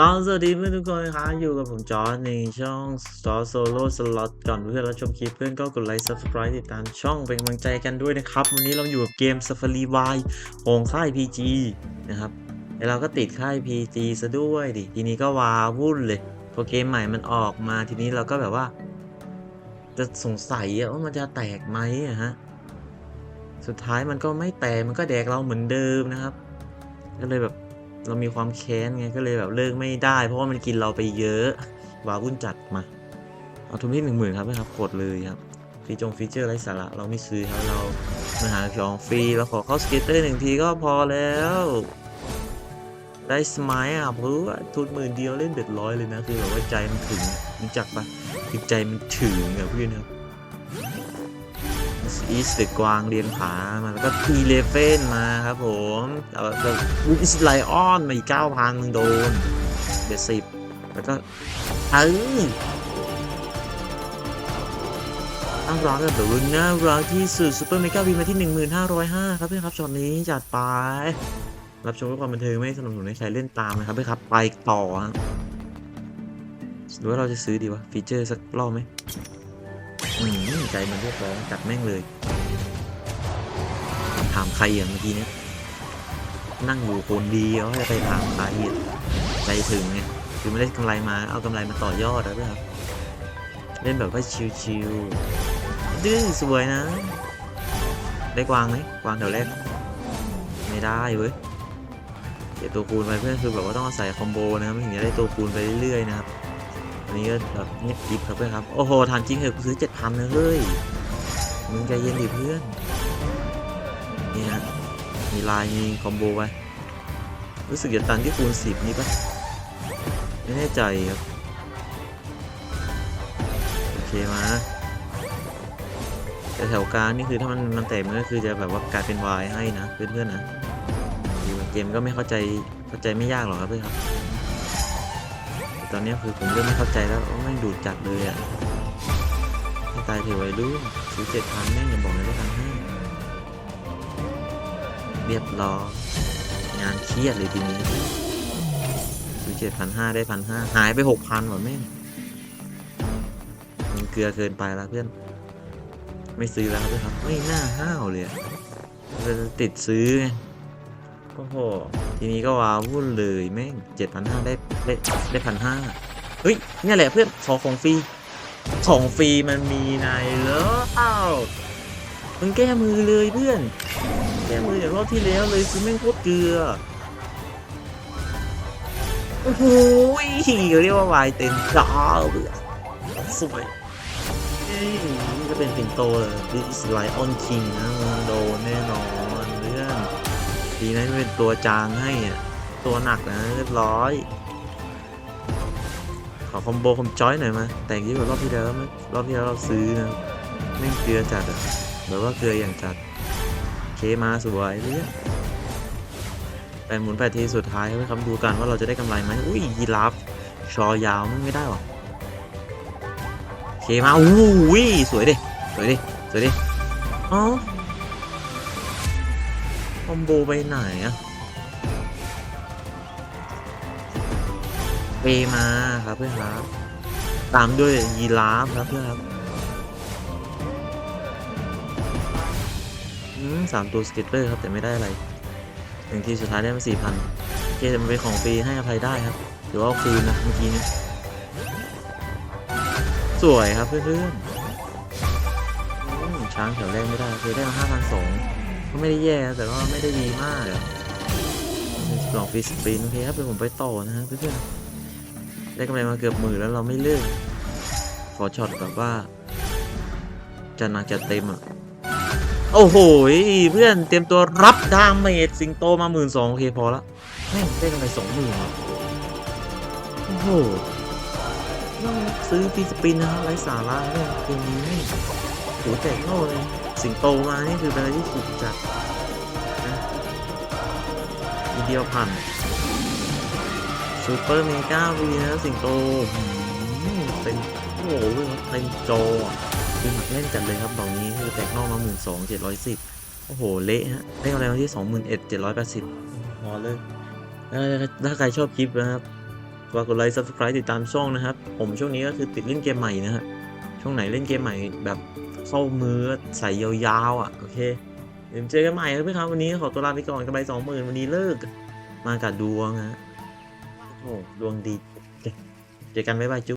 ก็สวัสดีเพื่อนทุกคนนะคะอยู่กับผมจอร์จในช่อง Star Solo Slot ก่อนเพื่อนรับชมคลิปเพื่อนก็กดไลค์ Subscribe ติดตามช่องเป็นกำลังใจกันด้วยนะครับ วันนี้เราอยู่กับเกม Safari Y ของค่าย PG นะครับแล้วเราก็ติดค่าย PG ซะด้วยดิ ทีนี้ก็วาวุ่นเลย พอเกมใหม่มันออกมาทีนี้เราก็แบบว่า จะสงสัยว่ามันจะแตกไหมอะฮะสุดท้ายมันก็ไม่แตกมันก็แดกเราเหมือนเดิมนะครับก็เลยแบบ เรามีความแค้นไงก็เลยแบบเลิกไม่ได้ เพราะว่ามันกินเราไปเยอะวาวุ่นจัดมาเอาทุนที่หนึ่งหมื่นครับนะครับกดเลยครับฟีจงฟีเจอร์ไร้สาระเราไม่ซื้อครับเรามาหาของฟรีเราขอเข้าสเก็ตเตอร์หนึ่งทีก็พอแล้ว ได้สมายอะเพราะว่าทุนหมื่นเดียวเล่นเบ็ดร้อยเลยนะคือแบบว่าใจมันถึงรู้จักปะคือใจมันถึงอะเพื่อนครับ อีสเดกวางเรียนผามาแล้วก็ทีเลเฟนมาครับผมแล้วก็วิสไลออนมาอีกเก้าพันมึงโดนเบสิบแล้วก็เออน่ารักแบบว่าน่ารักที่สุดซูเปอร์เมกาวีมาที่ 1505 ครับเพื่อนครับช็อตนี้จัดไป รับชมด้วยความบันเทิงไม่สนับสนุนให้ใครเล่นตามนะครับเพื่อนครับไปต่อหรือว่าเราจะซื้อดีวะฟีเจอร์สักรอบไหม ใจมันเรียบร้อยจัดแม่งเลย ถามใครอย่างเมื่อกี้เนี้ยนั่งอยู่คนดียวให้ไปถามใครใจถึงไงคือไม่ได้กำไรมาเอากำไรมาต่อยอดแล้วด้วยครับเล่นแบบว่าชิวๆดื้อสวยนะ ได้กวางไหมกวางแถวแรกไม่ได้เว้ยเดี๋ยวตัวคูณไปเพื่อนคือแบบว่าต้องอาศัยคอมโบนะครับถึงจะได้ตัวคูณไปเรื่อยๆนะครับ อันนี้ก็แบบเงียบกริบครับเพื่อนครับ โอ้โหถามจริงเหรอกูซื้อเจ็ดพันนะเฮ้ย มึงใจเย็นดิเพื่อน นี่ฮะ มีลายมีคอมโบไว้ รู้สึกจะตันที่คูณสิบนี่ปะไม่แน่ใจครับ โอเคมาแต่แถวกลางนี่คือถ้ามันมันแตกมันก็คือจะแบบว่ากลายเป็นวายให้นะเพื่อนๆนะเกมก็ไม่เข้าใจเข้าใจไม่ยากหรอกครับเพื่อนครับ ตอนนี้คือผมเริ่มไม่เข้าใจแล้วว่าแม่งดูดจัดเลยอะให้ตายเถอะวัยรุ่นซื้อเจ็ดพันแม่งอย่าบอกเลยได้พันห้าเรียบร้อยงานเครียดเลยทีนี้ซื้อเจ็ดพันห้าได้พันห้าหายไปหกพันว่ะแม่งมันเกลือเกินไปแล้วเพื่อน ไม่ซื้อแล้วครับเพื่อนครับไม่น่าห้าวเลยอะเราจะติดซื้อไง โอ้โห ทีนี้ก็ว้าวุ่นเลยแม่งเจ็ดพันห้าได้ได้ได้พันห้าเฮ้ยนี่แหละเพื่อนขอของฟรี ของฟรีมันมีในแล้วมึงแก้มือเลยเพื่อน แก้มืออย่างรอบที่แล้วเลยคือแม่งโคตรเกลือ โอ้โหเรียกว่าวายเต็มจอเบื่อสวยนี่ก็เป็นสิงโตเลยดิสไลออนคิงนะมึงโดนแน่นอน ดีนะไม่เป็นตัวจางให้อะ ตัวหนักนะเรียบร้อย ขอคอมโบคอมจอยหน่อยมา แต่งยิ่งกว่ารอบที่แล้วไหมรอบที่แล้วเราซื้อนะแม่เกลือจัดอะแบบว่าเกลืออย่างจัด เคมาสวยเรื่อยแต่หมุนแปดทีสุดท้ายให้คำดูกันว่าเราจะได้กำไรไหมอุ้ยยีราฟชอยาวมันไม่ได้หรอเคมาอู้ยสวยดิสวยดิสวยดิอ๋อ คอมโบไปไหนอะเปมาครับเพื่อนครับ ตามด้วยยีราฟครับเพื่อนครับอืมสามตัวสเก็ตเตอร์ครับแต่ไม่ได้อะไรหนึ่งทีสุดท้ายได้มาสี่พันเคแต่มันเป็นของฟรีให้อภัยได้ครับหรือว่าเอาคืนนะเมื่อกี้นี้สวยครับเพื่อนๆอืมช้างแถวแรกไม่ได้เคยได้มาห้าพันสอง ก็ไม่ได้แย่แต่ว่าไม่ได้ดีมากอะลองฟรีสปรินโอเคครับเป็นผมไปต่อนะฮะเพื่อนๆได้กำไรมาเกือบหมื่นแล้วเราไม่เลิกขอช็อตแบบว่าจะหนักจะเต็มอะโอ้โหเพื่อนเตรียมตัวรับดาเมจสิงโตมาหมื่นสองโอเคพอละแม่งได้กำไรสองหมื่นโอ้โหต้องซื้อฟีสปรินนะไร้สาระเนี่ยเกมนี้โหแตกโง่เลย สิงโตมานี่คือเป็นอะไรที่สุดจัดนะทีเดียวผ่านซูเปอร์เมกาวีนะสิงโตเป็นโอ้โหเต็มจออะคือหมักเล่นจัดเลยครับดอกนี้คือแตกนอกมาหมื่นสองเจ็ดร้อยสิบโอ้โห เละฮะได้กำไรมาที่สองหมื่นเอ็ดเจ็ดร้อยแปดสิบพอเลยถ้าถ้าใครชอบคลิปนะครับฝากกดไลค์ subscribe ติดตามช่องนะครับ ผมช่วงนี้ก็คือติดเล่นเกมใหม่นะฮะช่วงไหนเล่นเกมใหม่แบบ เข้ามือใส่ยาวๆอะโอเคเดี๋ยวเจอกันใหม่ครับพี่ครับวันนี้ขอตัวลาไปก่อนกำไรสองหมื่นวันนี้เลิก มากับดวงฮะโอ้ดวงดี เจอกันบ๊ายบายจุ๊บ